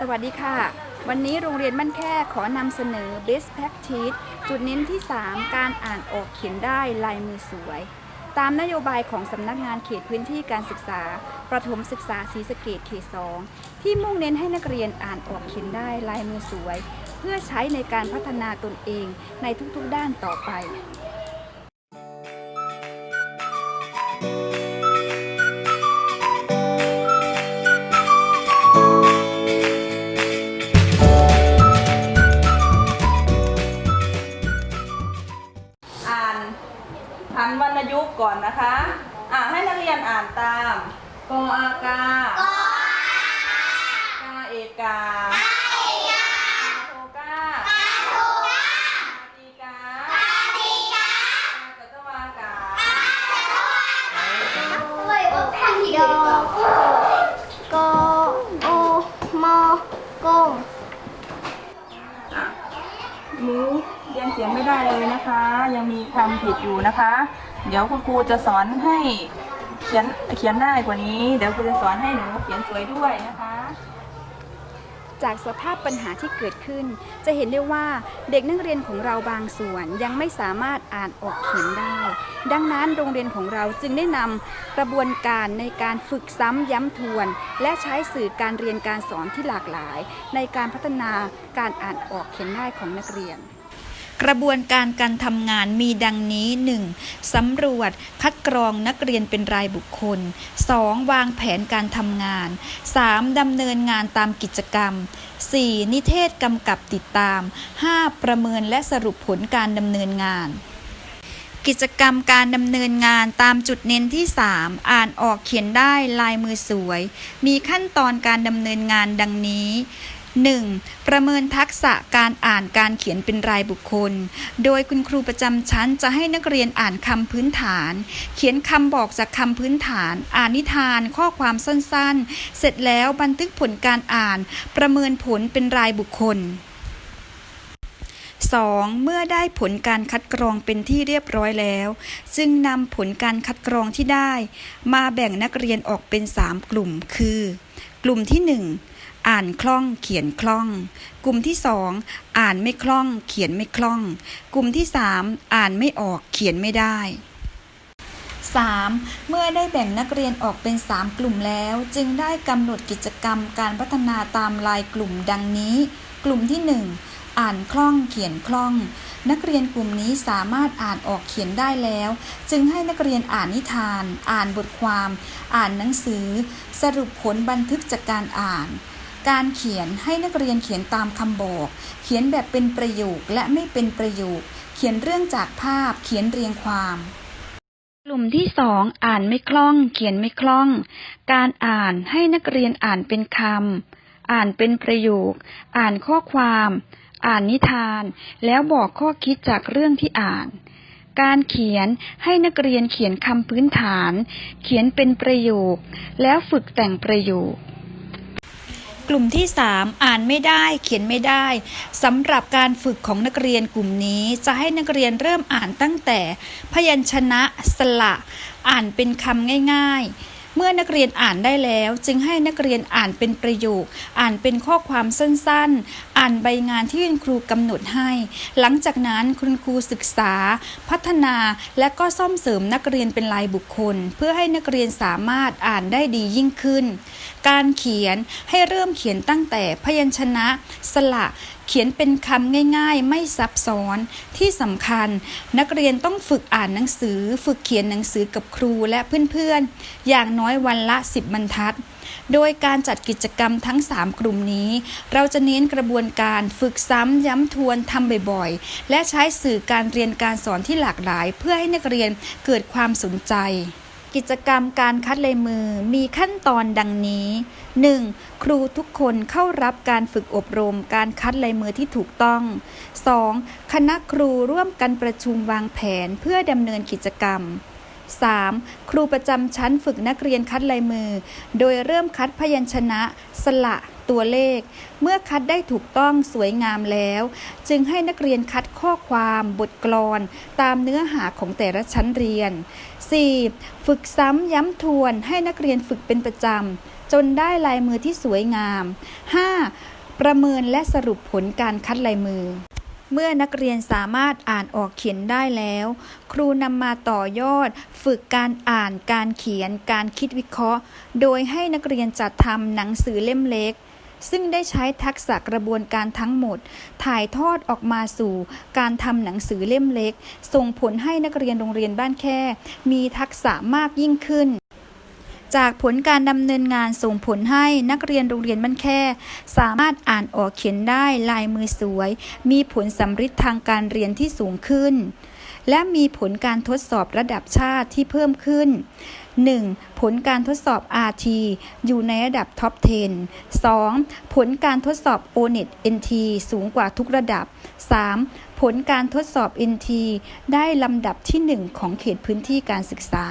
สวัสดีค่ะ วันนี้โรงเรียนบ้านแค่ขอนำเสนอ Best Practice จุดเน้นที่ 3 การอ่านออกเขียนได้ลายมือสวย ตามนโยบายของสำนักงานเขตพื้นที่การศึกษา ประถมศึกษาศรีสะเกดเขตสองที่มุ่งเน้นให้นักเรียนอ่านออกเขียนได้ลายมือสวย เพื่อใช้ในการพัฒนาตนเองในทุกๆด้านต่อไป พันวรรณยุกต์ก่อนนะคะ อ่าให้นักเรียนอ่านตามกออากากาเอกากาโทกากาตีกากาตะตะวากาดอกโกโอมอกงอะนี้เรียนเสียงไม่ได้เลย นะคะ ยังมีคำผิดอยู่นะคะ เดี๋ยวคุณครูจะสอนให้เขียนเขียนได้กว่านี้ เดี๋ยวครูจะสอนให้หนูเขียนสวยด้วยนะคะ จากสภาพปัญหาที่เกิดขึ้น จะเห็นได้ว่าเด็กนักเรียนของเราบางส่วนยังไม่สามารถอ่านออกเขียนได้ ดังนั้นโรงเรียนของเราจึงได้นำกระบวนการในการฝึกซ้ำย้ำทวน และใช้สื่อการเรียนการสอนที่หลากหลาย ในการพัฒนาการอ่านออกเขียนได้ของนักเรียน กระบวนการการทำงานมีดังนี้ 1. สำรวจคัดกรองนักเรียนเป็นรายบุคคล 2. วางแผนการทำงาน 3. ดำเนินงานตามกิจกรรม 4. นิเทศกำกับติดตาม 5. ประเมินและสรุปผลการดำเนินงานกิจกรรมการดำเนินงานตามจุดเน้นที่ 3 อ่านออกเขียนได้ลายมือสวย มีขั้นตอนการดำเนินงานดังนี้ 1. ประเมินทักษะการอ่านการเขียนเป็นรายบุคคล โดยคุณครูประจำชั้นจะให้นักเรียนอ่านคำพื้นฐาน เขียนคำบอกจากคำพื้นฐาน อ่านนิทาน ข้อความสั้นๆ เสร็จแล้วบันทึกผลการอ่าน ประเมินผลเป็นรายบุคคล 2. เมื่อได้ผลการคัดกรองเป็นที่เรียบร้อยแล้ว จึงนำผลการคัดกรองที่ได้ มาแบ่งนักเรียนออกเป็น 3 กลุ่ม คือ กลุ่มที่ 1 อ่านคล่องเขียนคล่อง กลุ่มที่2อ่านไม่คล่อง เขียนไม่คล่อง กลุ่มที่3อ่านไม่ออกเขียนไม่ได้ 3. เมื่อได้แบ่งนักเรียนออกเป็น 3 กลุ่มแล้ว จึงได้กำหนดกิจกรรมการพัฒนาตามลายกลุ่มดังนี้ กลุ่มที่ 1 อ่านคล่องเขียนคล่อง นักเรียนกลุ่มนี้สามารถอ่านออกเขียนได้แล้ว จึงให้นักเรียนอ่านนิทาน อ่านบทความ อ่านหนังสือ สรุปผลบันทึกจากการอ่าน การเขียนให้นักเรียนเขียนตามคำบอก เขียนแบบเป็นประโยคและไม่เป็นประโยค เขียนเรื่องจากภาพ เขียนเรียงความ กลุ่มที่สองอ่านไม่คล่อง เขียนไม่คล่อง การอ่านให้นักเรียนอ่านเป็นคำอ่านเป็นประโยค อ่านข้อความ อ่านนิทาน แล้วบอกข้อคิดจากเรื่องที่อ่านการเขียนให้นักเรียนเขียนคำพื้นฐาน เขียนเป็นประโยค แล้วฝึกแต่งประโยค กลุ่มที่ 3 อ่านไม่ได้เขียนไม่ได้สำหรับการฝึกของนักเรียนกลุ่มนี้ จะให้นักเรียนเริ่มอ่านตั้งแต่ พยัญชนะสระอ่านเป็นคำง่าย ๆ เมื่อนักเรียนอ่านได้แล้ว จึงให้นักเรียนอ่านเป็นประโยค อ่านเป็นข้อความสั้นๆ อ่านใบงานที่คุณครูกำหนดให้ หลังจากนั้นคุณครูศึกษา พัฒนาและก็ซ่อมเสริมนักเรียนเป็นรายบุคคล เพื่อให้นักเรียนสามารถอ่านได้ดียิ่งขึ้น การเขียนให้เริ่มเขียนตั้งแต่พยัญชนะ สระ เขียนเป็นคำง่ายๆ ไม่ซับซ้อนที่สำคัญ นักเรียนต้องฝึกอ่านหนังสือ ฝึกเขียนหนังสือกับครูและเพื่อนๆ อย่างน้อยวันละ 10 บรรทัด โดยการจัดกิจกรรมทั้ง 3 กลุ่มนี้ เราจะเน้นกระบวนการฝึกซ้ำย้ำทวนทำบ่อยๆ และใช้สื่อการเรียนการสอนที่หลากหลาย เพื่อให้นักเรียนเกิดความสนใจ กิจกรรมการคัดลายมือมีขั้นตอนดังนี้ 1. ครูทุกคนเข้ารับการฝึกอบรมการคัดลายมือที่ถูกต้อง 2. คณะครูร่วมกันประชุมวางแผนเพื่อดำเนินกิจกรรม 3. ครูประจำชั้นฝึกนักเรียนคัดลายมือ โดยเริ่มคัดพยัญชนะ สละ ตัวเลข เมื่อคัดได้ถูกต้องสวยงามแล้ว จึงให้นักเรียนคัดข้อความบทกลอน ตามเนื้อหาของแต่ละชั้นเรียน 4. ฝึกซ้ำย้ำทวนให้นักเรียนฝึกเป็นประจำ จนได้ลายมือที่สวยงาม 5. ประเมินและสรุปผลการคัดลายมือเมื่อนักเรียนสามารถอ่านออกเขียนได้แล้ว ครูนำมาต่อยอด ฝึกการอ่านการเขียนการคิดวิเคราะห์ โดยให้นักเรียนจัดทำหนังสือเล่มเล็ก ซึ่งได้ใช้ทักษะกระบวนการทั้งหมด ถ่ายทอดออกมาสู่การทำหนังสือเล่มเล็ก ส่งผลให้นักเรียนโรงเรียนบ้านแค่ มีทักษะมากยิ่งขึ้นจากผลการดำเนินงานส่งผลให้นักเรียนโรงเรียนบ้านแค่ สามารถอ่านออกเขียนได้ลายมือสวย มีผลสำฤทธิ์ทางการเรียนที่สูงขึ้น และมีผลการทดสอบระดับชาติที่เพิ่มขึ้น 1. ผลการทดสอบ RT อยู่ในระดับท็อป 10 2. ผลการทดสอบ ONET NT สูงกว่าทุกระดับ 3. ผลการทดสอบ NT ได้ลำดับที่ 1 ของเขตพื้นที่การศึกษา